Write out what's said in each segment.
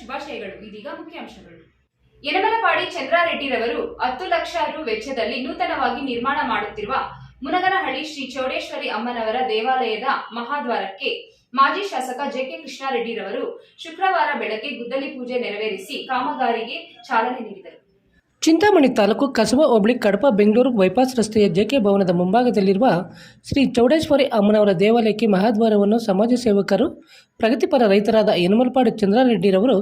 ಶುಭಾಶಯಗಳು, ಇದೀಗ ಮುಖ್ಯಾಂಶಗಳು. ಯನಮಲಪಾಡಿ ಚಂದ್ರಾರೆಡ್ಡಿರವರು ಹತ್ತು ಲಕ್ಷ ರು ವೆಚ್ಚದಲ್ಲಿ ನೂತನವಾಗಿ ನಿರ್ಮಾಣ ಮಾಡುತ್ತಿರುವ ಮುನಗನಹಳ್ಳಿ ಶ್ರೀ ಚೌಡೇಶ್ವರಿ ಅಮ್ಮನವರ ದೇವಾಲಯದ ಮಹಾದ್ವಾರಕ್ಕೆ ಮಾಜಿ ಶಾಸಕ ಜೆಕೆ ಕೃಷ್ಣಾರೆಡ್ಡಿರವರು ಶುಕ್ರವಾರ ಬೆಳಗ್ಗೆ ಗುದ್ದಲಿ ಪೂಜೆ ನೆರವೇರಿಸಿ ಕಾಮಗಾರಿಗೆ ಚಾಲನೆ ನೀಡಿದರು. ಚಿಂತಾಮಣಿ ತಾಲೂಕು ಕಸಬಾ ಹೋಬಳಿ ಕಡಪ ಬೆಂಗಳೂರು ಬೈಪಾಸ್ ರಸ್ತೆಯ ಜೆಕೆ ಭವನದ ಮುಂಭಾಗದಲ್ಲಿರುವ ಶ್ರೀ ಚೌಡೇಶ್ವರಿ ಅಮ್ಮನವರ ದೇವಾಲಯಕ್ಕೆ ಮಹಾದ್ವಾರವನ್ನು ಸಮಾಜ ಸೇವಕರು, ಪ್ರಗತಿಪರ ರೈತರಾದ ಯನುಮಲ್ಪಾಡು ಚಂದ್ರಾರೆಡ್ಡಿರವರು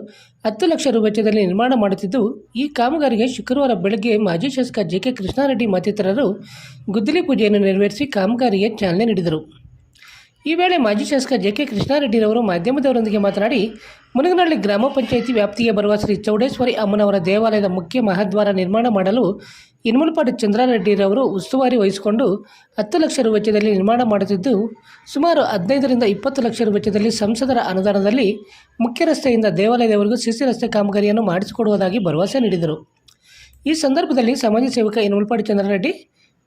ಹತ್ತು ಲಕ್ಷ ರೂಪಾಯಿ ವೆಚ್ಚದಲ್ಲಿ ನಿರ್ಮಾಣ ಮಾಡುತ್ತಿದ್ದು, ಈ ಕಾಮಗಾರಿಗೆ ಶುಕ್ರವಾರ ಬೆಳಗ್ಗೆ ಮಾಜಿ ಶಾಸಕ ಜೆಕೆ ಕೃಷ್ಣಾರೆಡ್ಡಿ ಮತ್ತಿತರರು ಗುದ್ದಲಿ ಪೂಜೆಯನ್ನು ನೆರವೇರಿಸಿ ಕಾಮಗಾರಿಗೆ ಚಾಲನೆ ನೀಡಿದರು. ಈ ವೇಳೆ ಮಾಜಿ ಶಾಸಕ ಜೆ ಕೆ ಕೃಷ್ಣಾರೆಡ್ಡಿರವರು ಮಾಧ್ಯಮದವರೊಂದಿಗೆ ಮಾತನಾಡಿ, ಮುನಗನಹಳ್ಳಿ ಗ್ರಾಮ ಪಂಚಾಯಿತಿ ವ್ಯಾಪ್ತಿಗೆ ಬರುವ ಶ್ರೀ ಚೌಡೇಶ್ವರಿ ಅಮ್ಮನವರ ದೇವಾಲಯದ ಮುಖ್ಯ ಮಹಾದ್ವಾರ ನಿರ್ಮಾಣ ಮಾಡಲು ಇನ್ಮಲಪಾಡು ಚಂದ್ರಾರೆಡ್ಡಿರವರು ಉಸ್ತುವಾರಿ ವಹಿಸಿಕೊಂಡು ಹತ್ತು ಲಕ್ಷ ರು ವೆಚ್ಚದಲ್ಲಿ ನಿರ್ಮಾಣ ಮಾಡುತ್ತಿದ್ದು, ಸುಮಾರು ಹದಿನೈದರಿಂದ ಇಪ್ಪತ್ತು ಲಕ್ಷ ರು ವೆಚ್ಚದಲ್ಲಿ ಸಂಸದರ ಅನುದಾನದಲ್ಲಿ ಮುಖ್ಯ ರಸ್ತೆಯಿಂದ ದೇವಾಲಯದವರೆಗೂ ಸಿಸಿ ರಸ್ತೆ ಕಾಮಗಾರಿಯನ್ನು ಮಾಡಿಸಿಕೊಡುವುದಾಗಿ ಭರವಸೆ ನೀಡಿದರು. ಈ ಸಂದರ್ಭದಲ್ಲಿ ಸಮಾಜ ಸೇವಕ ಯನಮಲಪಾಡಿ ಚಂದ್ರಾರೆಡ್ಡಿ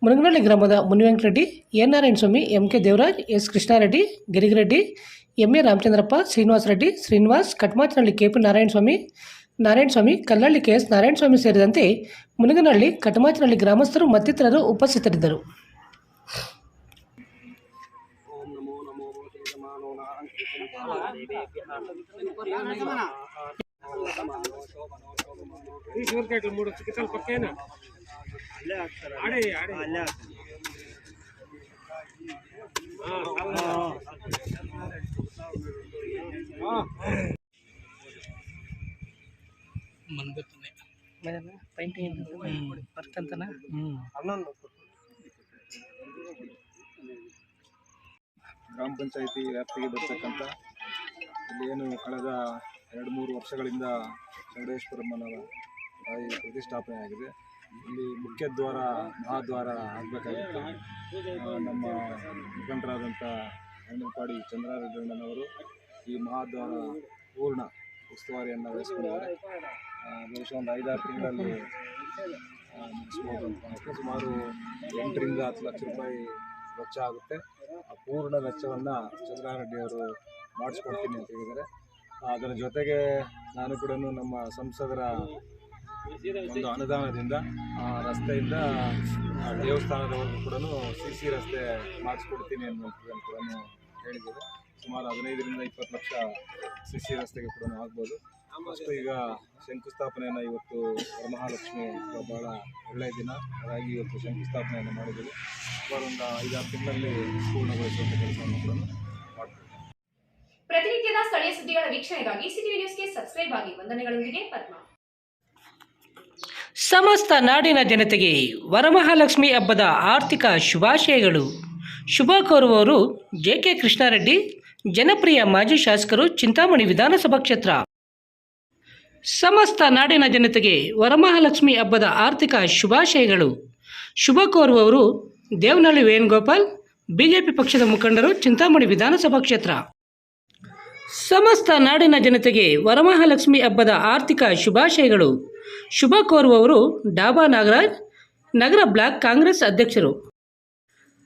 ಮುನಗನಹಳ್ಳಿ ಗ್ರಾಮದ Munivenkatareddy N Narayanaswamy M K Devaraj S Krishnareddy Girigireddy M A Ramachandrappa Srinivasa Reddy Srinivas Katmachanahalli K P Narayanaswamy Narayanaswamy Kallahalli K S Narayanaswamy ಸೇರಿದಂತೆ ಮುನಗನಹಳ್ಳಿ ಕಟಮಾಚನಹಳ್ಳಿ ಗ್ರಾಮಸ್ಥರು ಮತ್ತಿತರರು ಉಪಸ್ಥಿತರಿದ್ದರು ಗ್ರಾಮ ಪಂಚಾಯಿತಿ ವ್ಯಾಪ್ತಿಗೆ ಬರ್ತಕ್ಕಂಥ ಏನು ಕಳೆದ ಎರಡು ಮೂರು ವರ್ಷಗಳಿಂದ ಚೌಡೇಶ್ವರಮ್ಮನವರ ಪ್ರತಿಷ್ಠಾಪನೆ ಆಗಿದೆ ಇಲ್ಲಿ ಮುಖ್ಯದ್ವಾರ ಮಹಾದ್ವಾರ ಆಗಬೇಕಾಗಿತ್ತು. ನಮ್ಮ ಮುಖಂಡರಾದಂಥ ಹೆಣ್ಣಪಾಡಿ ಚಂದ್ರಾರೆಡ್ಡಣ್ಣನವರು ಈ ಮಹಾದ್ವಾರ ಪೂರ್ಣ ಉಸ್ತುವಾರಿಯನ್ನು ವಹಿಸ್ಕೊಂಡಿದ್ದಾರೆ. ಬಹುಶಃ ಒಂದು ಐದಾರು ತಿಂಗಳಲ್ಲಿ ಮುಗಿಸ್ಬೋದು ಅಂತ. ಸುಮಾರು ಎಂಟರಿಂದ ಹತ್ತು ಲಕ್ಷ ರೂಪಾಯಿ ವೆಚ್ಚ ಆಗುತ್ತೆ. ಆ ಪೂರ್ಣ ವೆಚ್ಚವನ್ನು ಚಂದ್ರಾರೆಡ್ಡಿಯವರು ಮಾಡಿಸ್ಕೊಡ್ತೀನಿ ಅಂತ ಹೇಳಿದ್ದಾರೆ. ಅದರ ಜೊತೆಗೆ ನಾನು ಕೂಡ ನಮ್ಮ ಸಂಸದರ ಒಂದು ಅನುದಾನದಿಂದ ರಸ್ತೆಯಿಂದ ದೇವಸ್ಥಾನದವರೆಗೂ ಕೂಡ ಸಿ ಸಿ ರಸ್ತೆ ಮಾಡಿಸ್ಕೊಡ್ತೀನಿ ಅನ್ನುವಂಥದ್ದನ್ನು ಕೂಡ ಹೇಳಿದ್ದೇವೆ. ಸುಮಾರು ಹದಿನೈದರಿಂದ ಇಪ್ಪತ್ತು ಲಕ್ಷ ಸಿ ಸಿ ರಸ್ತೆಗೆ ಕೂಡ ಆಗ್ಬೋದು. ಅಷ್ಟು ಈಗ ಶಂಕುಸ್ಥಾಪನೆಯನ್ನು ಇವತ್ತು ವರಮಹಾಲಕ್ಷ್ಮಿ ಬಹಳ ಒಳ್ಳೆಯ ದಿನ. ಹಾಗಾಗಿ ಇವತ್ತು ಶಂಕುಸ್ಥಾಪನೆಯನ್ನು ಮಾಡಿದ್ದೀವಿ. ಸುಮಾರು ಒಂದು ಐದಾರು ತಿಂಗಳಲ್ಲಿ ಪೂರ್ಣಗೊಳಿಸುವಂಥ ಕೆಲಸವನ್ನು ಕೂಡ ಮಾಡ್ತೀವಿ. ಪ್ರತಿನಿತ್ಯದ ಸ್ಥಳೀಯ ಸುದ್ದಿಗಳ ವೀಕ್ಷಣೆಗಾಗಿ ಸಿಟಿ ನ್ಯೂಸ್ಗೆ ಸಬ್ಸ್ಕ್ರೈಬ್ ಆಗಿ. ವಂದನೆಗಳೊಂದಿಗೆ ಪದ್ಮ. ಸಮಸ್ತ ನಾಡಿನ ಜನತೆಗೆ ವರಮಹಾಲಕ್ಷ್ಮಿ ಹಬ್ಬದ ಆರ್ಥಿಕ ಶುಭಾಶಯಗಳು. ಶುಭ ಕೋರುವವರು ಜೆ ಕೆ ಕೃಷ್ಣಾರೆಡ್ಡಿ, ಜನಪ್ರಿಯ ಮಾಜಿ ಶಾಸಕರು ಚಿಂತಾಮಣಿ ವಿಧಾನಸಭಾ ಕ್ಷೇತ್ರ. ಸಮಸ್ತ ನಾಡಿನ ಜನತೆಗೆ ವರಮಹಾಲಕ್ಷ್ಮಿ ಹಬ್ಬದ ಆರ್ಥಿಕ ಶುಭಾಶಯಗಳು. ಶುಭ ಕೋರುವವರು ದೇವನಹಳ್ಳಿ ವೇಣುಗೋಪಾಲ್, ಬಿಜೆಪಿ ಪಕ್ಷದ ಮುಖಂಡರು ಚಿಂತಾಮಣಿ ವಿಧಾನಸಭಾ ಕ್ಷೇತ್ರ. ಸಮಸ್ತ ನಾಡಿನ ಜನತೆಗೆ ವರಮಹಾಲಕ್ಷ್ಮಿ ಹಬ್ಬದ ಆರ್ಥಿಕ ಶುಭಾಶಯಗಳು. ಶುಭ ಕೋರುವವರು ಡಾಬಾ ನಾಗರಾಜ್, ನಗರ ಬ್ಲಾಕ್ ಕಾಂಗ್ರೆಸ್ ಅಧ್ಯಕ್ಷರು.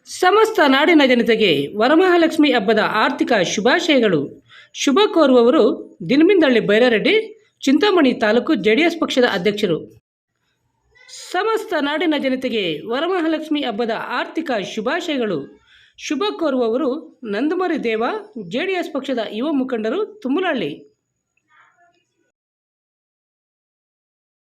ಸಮಸ್ತ ನಾಡಿನ ಜನತೆಗೆ ವರಮಹಾಲಕ್ಷ್ಮಿ ಹಬ್ಬದ ಆರ್ಥಿಕ ಶುಭಾಶಯಗಳು. ಶುಭ ಕೋರುವವರು ದಿನಮಿಂದಳ್ಳಿ ಬೈರಾರೆಡ್ಡಿ, ಚಿಂತಾಮಣಿ ತಾಲೂಕು ಜೆಡಿಎಸ್ ಪಕ್ಷದ ಅಧ್ಯಕ್ಷರು. ಸಮಸ್ತ ನಾಡಿನ ಜನತೆಗೆ ವರಮಹಾಲಕ್ಷ್ಮಿ ಹಬ್ಬದ ಆರ್ಥಿಕ ಶುಭಾಶಯಗಳು. ಶುಭ ಕೋರುವವರು ನಂದಮರಿ ದೇವ ಜೆಡಿಎಸ್ ಪಕ್ಷದ ಯುವ ಮುಖಂಡರು ತುಮಲಹಳ್ಳಿ